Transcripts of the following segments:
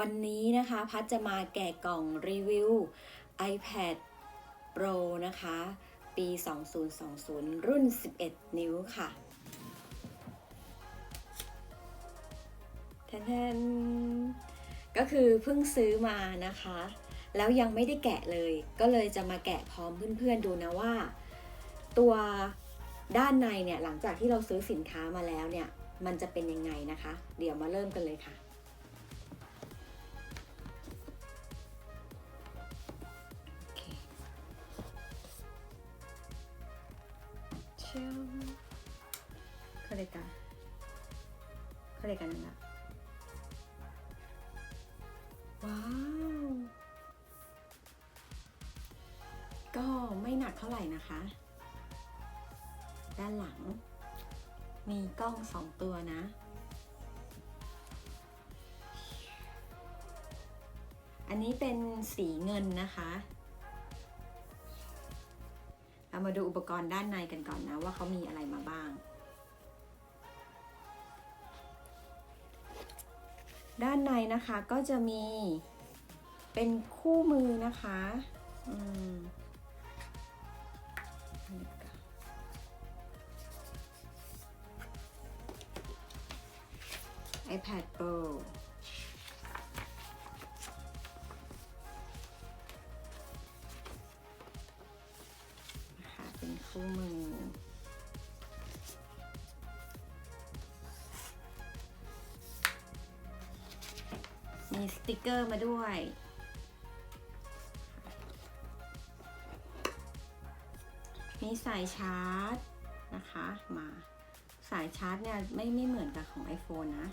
วันนี้นะคะพัดจะมาแกะกล่องรีวิว iPad Pro นะคะ ปี 2020 รุ่น 11 นิ้วค่ะแทนๆก็คือเพิ่งซื้อมานะคะ แล้วยังไม่ได้แกะเลย ก็เลยจะมาแกะพร้อมเพื่อนๆดูนะว่า ตัวด้านในเนี่ยหลังจากที่เราซื้อสินค้ามาแล้วเนี่ย มันจะเป็นยังไงนะคะ เดี๋ยวมาเริ่มกันเลยค่ะ เชิญเขาเรียกกันเขาเรียกกันนั่นละว้าวก็ไม่หนักเท่าไหร่นะคะ ด้านหลัง มีกล้องสองตัวนะ อันนี้เป็นสีเงินนะคะ เรามาดูอุปกรณ์ด้านในกันก่อนนะว่าเขามีอะไรมาบ้าง ด้านในนะคะก็จะมีเป็นคู่มือนะคะอืม iPad Pro คู่มือ มีสติกเกอร์มาด้วยมีสายชาร์จนะคะมาสายชาร์จเนี่ยไม่ไม่เหมือนกับของ iPhone นะ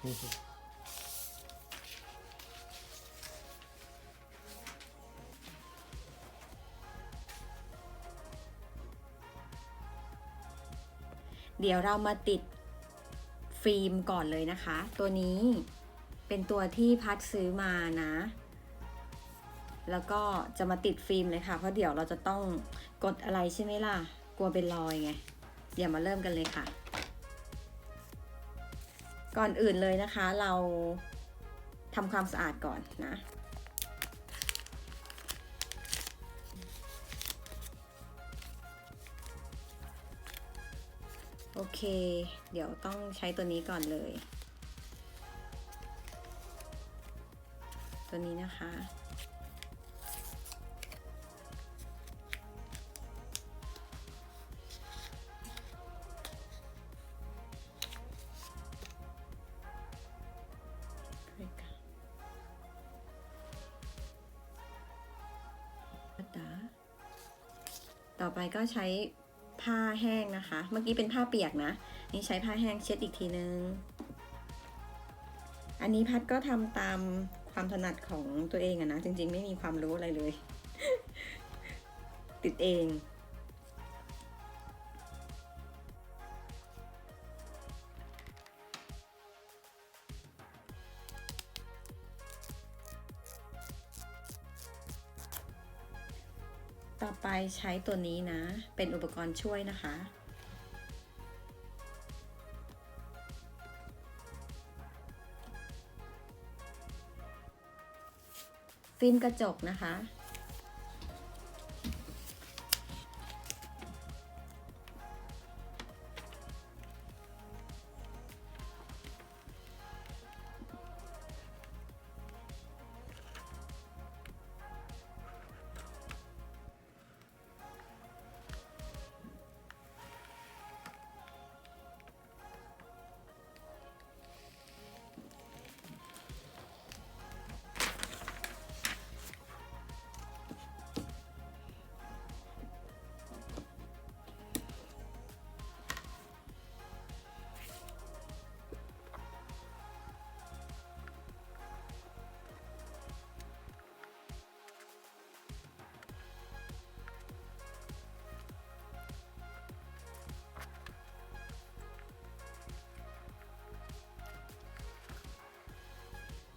เดี๋ยวเรามาติดฟิล์มก่อนเลยนะคะ ตัวนี้เป็นตัวที่พัดซื้อมานะ แล้วก็จะมาติดฟิล์มเลยค่ะ เพราะเดี๋ยวเราจะต้องกดอะไรใช่ไหมล่ะ กลัวเป็นรอยไง เดี๋ยวมาเริ่มกันเลยค่ะ ก่อนอื่นเลยนะคะเราทำความสะอาดก่อนนะ โอเค เดี๋ยวต้องใช้ตัวนี้ก่อนเลย ตัวนี้นะคะ ต่อไปก็ใช้ผ้าแห้งนะคะ เมื่อกี้เป็นผ้าเปียกนะ นี่ใช้ผ้าแห้งเช็ดอีกทีนึง อันนี้พัดก็ทำตามความถนัดของตัวเองอะนะ จริงๆ ไม่มีความรู้อะไรเลย ติดเอง อไปใช้ตัวนี้นะ เป็นอุปกรณ์ช่วยนะคะ ฟิล์มกระจกนะคะ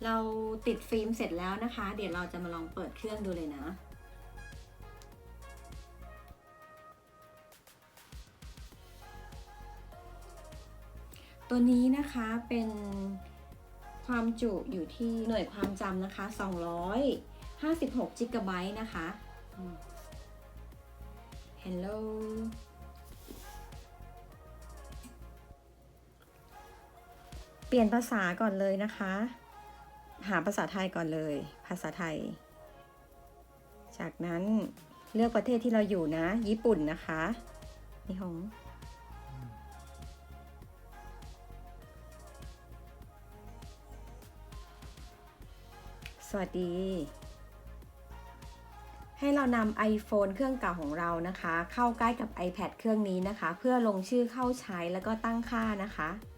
เราติดฟิล์มเสร็จแล้วนะคะ เดี๋ยวเราจะมาลองเปิดเครื่องดูเลยนะตัวนี้นะคะเป็นความจุอยู่ที่หน่วยความจำนะคะ 256จิกะไบต์นะคะ Hello เปลี่ยนภาษาก่อนเลยนะคะ หาภาษาไทยก่อนเลย ภาษาไทย จากนั้นเลือกประเทศที่เราอยู่นะ ญี่ปุ่นนะคะนิฮงสวัสดี ให้เรานำ iPhone เครื่องเก่าของเรานะคะ เข้าใกล้กับ iPad เครื่องนี้นะคะ เพื่อลงชื่อเข้าใช้แล้วก็ตั้งค่านะคะอะ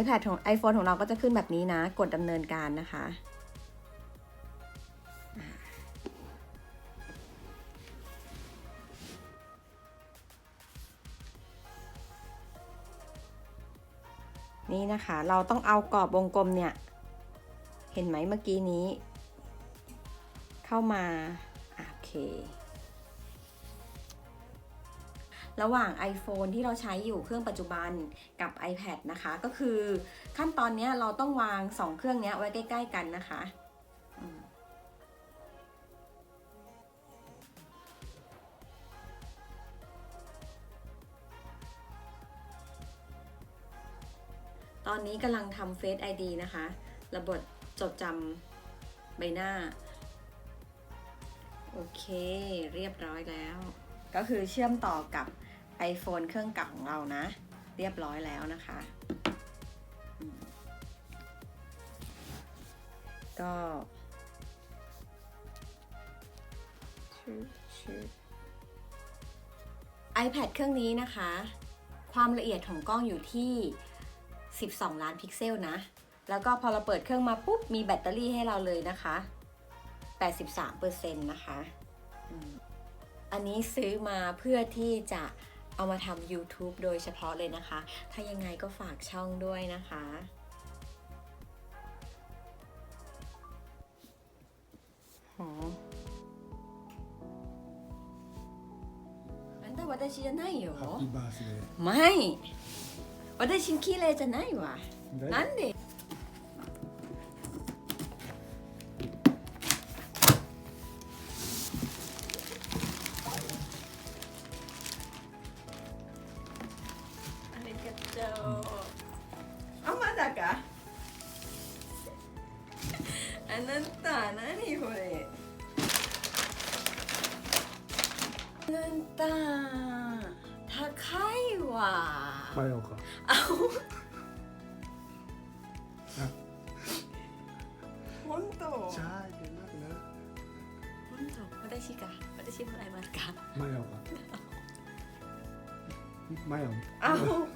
iPad ของ iPhone ของเราก็จะขึ้นแบบนี้นะ กดดำเนินการนะคะ นี่นะคะ เราต้องเอากรอบวงกลมเนี่ย เห็นไหมเมื่อกี้นี้ เข้ามา โอเค ระหว่าง iPhone ที่เราใช้อยู่เครื่องปัจจุบันกับ iPad นะคะ ก็คือขั้นตอนนี้เราต้องวาง 2 เครื่องนี้ไว้ใกล้ ๆ กันนะคะตอนนี้กำลังทำ Face ID นะคะ ระบบจดจำใบหน้า โอเค เรียบร้อยแล้ว ก็คือเชื่อมต่อกับ iPhone เครื่องเก่าของเรานะ เรียบร้อยแล้วนะคะอืมก็ iPad เครื่องนี้นะคะ ความละเอียดของกล้องอยู่ที่ 12 ล้านพิกเซลนะ แล้วก็พอเราเปิดเครื่องมาปุ๊บ มีแบตเตอรี่ให้เราเลยนะคะ 83%นะคะ อันนี้ซื้อมาเพื่อที่จะ เอามาทำ YouTube โดยเฉพาะเลยนะคะ ถ้ายังไงก็ฝากช่องด้วยนะคะหอあんた私じゃないよハッピーバースデーไม่私綺麗じゃないわ大なんで あなた何これ？あなた高いわ。迷うか。あほ本当。じゃあいけなくな本当？私か。私もらえますか？迷うか迷うあほ